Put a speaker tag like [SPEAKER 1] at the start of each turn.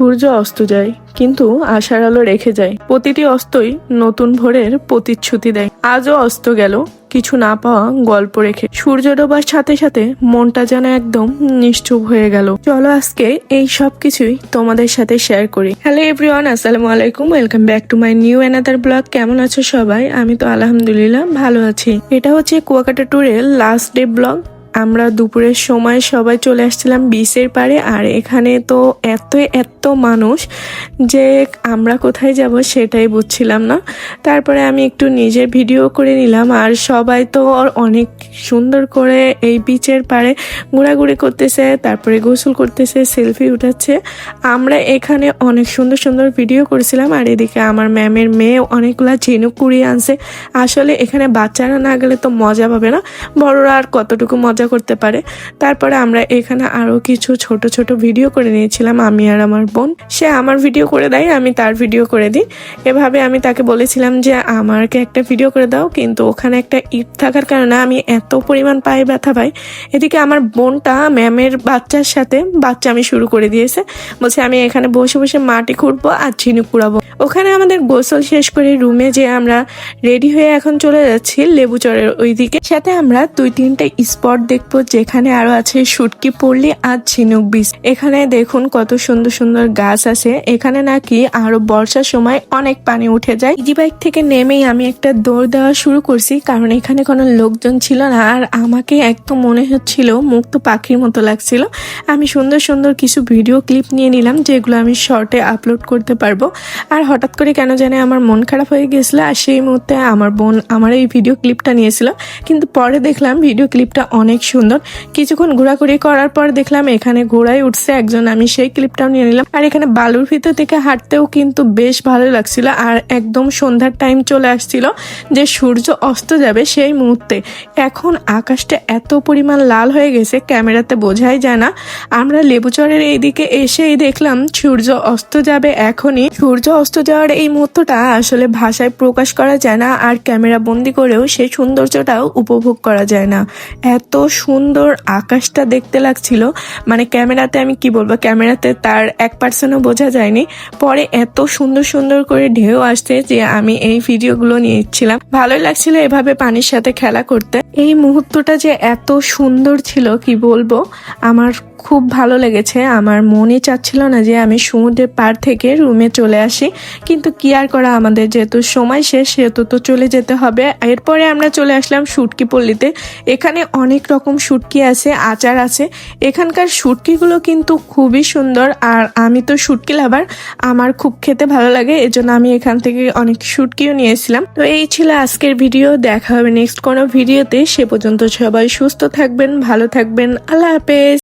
[SPEAKER 1] সূর্য অস্ত যায়, কিন্তু আশার আলো রেখে যায়। প্রতিটি অস্তই নতুন ভোরের প্রতিশ্রুতি দেয়। আজও অস্ত গেল, কিছু না পাওয়া গল্প রেখে। সূর্য ডোবার সাথে সাথে মনটা যেন একদম নিশ্চুপ হয়ে গেল। চলো আজকে এই সব কিছুই তোমাদের সাথে শেয়ার করি। হ্যালো এভরিওয়ান আসসালামু আলাইকুম welcome back to my new another blog কেমন আছো সবাই? আমি তো আলহামদুলিল্লাহ ভালো আছি। এটা হচ্ছে কুয়াকাটা ট্যুরের লাস্ট ডে ব্লগ আমরা দুপুরের সময় সবাই চলে আসছিলাম বিচের পাড়ে, আর এখানে তো এত এত মানুষ যে আমরা কোথায় যাব সেটাই বুঝছিলাম না। তারপরে আমি একটু নিজের ভিডিও করে নিলাম আর সবাই তো অনেক সুন্দর করে এই বিচের পাড়ে ঘোরাঘুরি করতেছে, তারপরে গোসল করতেছে সেলফি উঠাচ্ছে। আমরা এখানে অনেক সুন্দর সুন্দর ভিডিও করেছিলাম আর এদিকে আমার ম্যামের মেয়ে অনেকগুলা ঝিনুক কুড়িয়ে আনছে। আসলে এখানে বাচ্চারা না গেলে তো মজা পাবে না, বড়রা আর কতটুকু মজা করতে পারে। তারপরে আমরা এখানে আরও কিছু ছোট ছোট ভিডিও করে নিয়েছিলাম, আমি আর আমার বোন, সে আমার ভিডিও করে দেয়, আমি তার ভিডিও করে দিই। এভাবে আমি তাকে বলেছিলাম যে, আমাকে একটা ভিডিও করে দাও, কিন্তু ওখানে একটা ইট থাকার কারণে আমি এত পরিমাণ পায়ে ব্যথা পাই। এদিকে আমার বোনটা ম্যামের বাচ্চার সাথে বাচ্চা আমি শুরু করে দিয়েছে। বলছে, আমি এখানে বসে বসে মাটি খুঁড়বো আর ঝিনুক কুড়াবো ওখানে আমাদের গোসল শেষ করে রুমে যে আমরা রেডি হয়ে এখন চলে যাচ্ছি লেবু লেবুচরের ওইদিকে। সাথে আমরা দুই তিনটা স্পট দেখব, যেখানে আরও আছে শুটকি পড়লি আর ঝিনুক বীজ। এখানে দেখুন কত সুন্দর সুন্দর গাছ আছে, এখানে নাকি আরও বর্ষার সময় অনেক পানি উঠে যায়। ইজি বাইক থেকে নেমেই আমি একটা দৌড় দেওয়া শুরু করছি, কারণ এখানে কোনো লোকজন ছিল না, আর আমাকে একদম মনে হচ্ছিল মুক্ত পাখির মতো লাগছিল। আমি সুন্দর সুন্দর কিছু ভিডিও ক্লিপ নিয়ে নিলাম, যেগুলো আমি শর্টে আপলোড করতে পারব। আর হঠাৎ করে কেন জানে আমার মন খারাপ হয়ে গেছিল, আর সেই মুহূর্তে আমার বোন আমার এই ভিডিও ক্লিপটা নিয়েছিল। কিন্তু পরে দেখলাম ভিডিও ক্লিপটা অনেক সুন্দর। কিছুক্ষণ ঘোরাঘুরি করার পর দেখলাম এখানে ঘোড়ায় উঠছে একজন, আমি সেই ক্লিপটাও নিয়ে নিলাম। আর এখানে বালুর ভিতর থেকে হাঁটতেও কিন্তু বেশ ভালো লাগছিল। আর একদম সন্ধ্যার টাইম চলে আসছিল যে সূর্য অস্ত যাবে সেই মুহূর্তে। এখন আকাশটা এত পরিমাণ লাল হয়ে গেছে, ক্যামেরাতে বোঝাই যায় না। আমরা লেবুচরের এইদিকে এসেই দেখলাম সূর্য অস্ত যাবে এখনই। সূর্য অস্ত যাওয়ার এই মুহূর্তটা আসলে ভাষায় প্রকাশ করা যায় না আর ক্যামেরা বন্দি করেও সেই সৌন্দর্যটাও উপভোগ করা যায় না। এত সুন্দর আকাশটা দেখতে লাগছিল। মানে ক্যামেরাতে আমি কি বলব? ক্যামেরাতে তার এক পার্সেন্টও বোঝা যায়নি। পরে এত সুন্দর সুন্দর করে ঢেউ আসছে যে আমি এই ভিডিওগুলো নিয়েছিলাম। ভালোই লাগছিল এভাবে পানির সাথে খেলা করতে। এই মুহূর্তটা যে এত সুন্দর ছিল, কি বলব? আমার খুব ভালো লেগেছে। আমার মনে চাচ্ছিল না যে আমি সমুদ্রের পার থেকে রুমে চলে আসি। কিন্তু কি আর করা আমাদের? যেহেতু সময় শেষ, সেহেতু তো চলে যেতে হবে। এরপরে আমরা চলে আসলাম শুটকি পল্লীতে এখানে অনেক রকম শুটকি আছে, আচার আছে। এখানকার শুটকিগুলো কিন্তু খুবই সুন্দর। আর আমি তো শুটকি লাভার। আমার খুব খেতে ভালো লাগে, এজন্য আমি এখান থেকে অনেক শুটকিও নিয়েছিলাম। তো এই ছিল আজকের ভিডিও, দেখা হবে নেক্সট কোনো ভিডিওতে। সে পর্যন্ত সবাই সুস্থ থাকবেন, ভালো থাকবেন। আল্লাহ হাফেজ।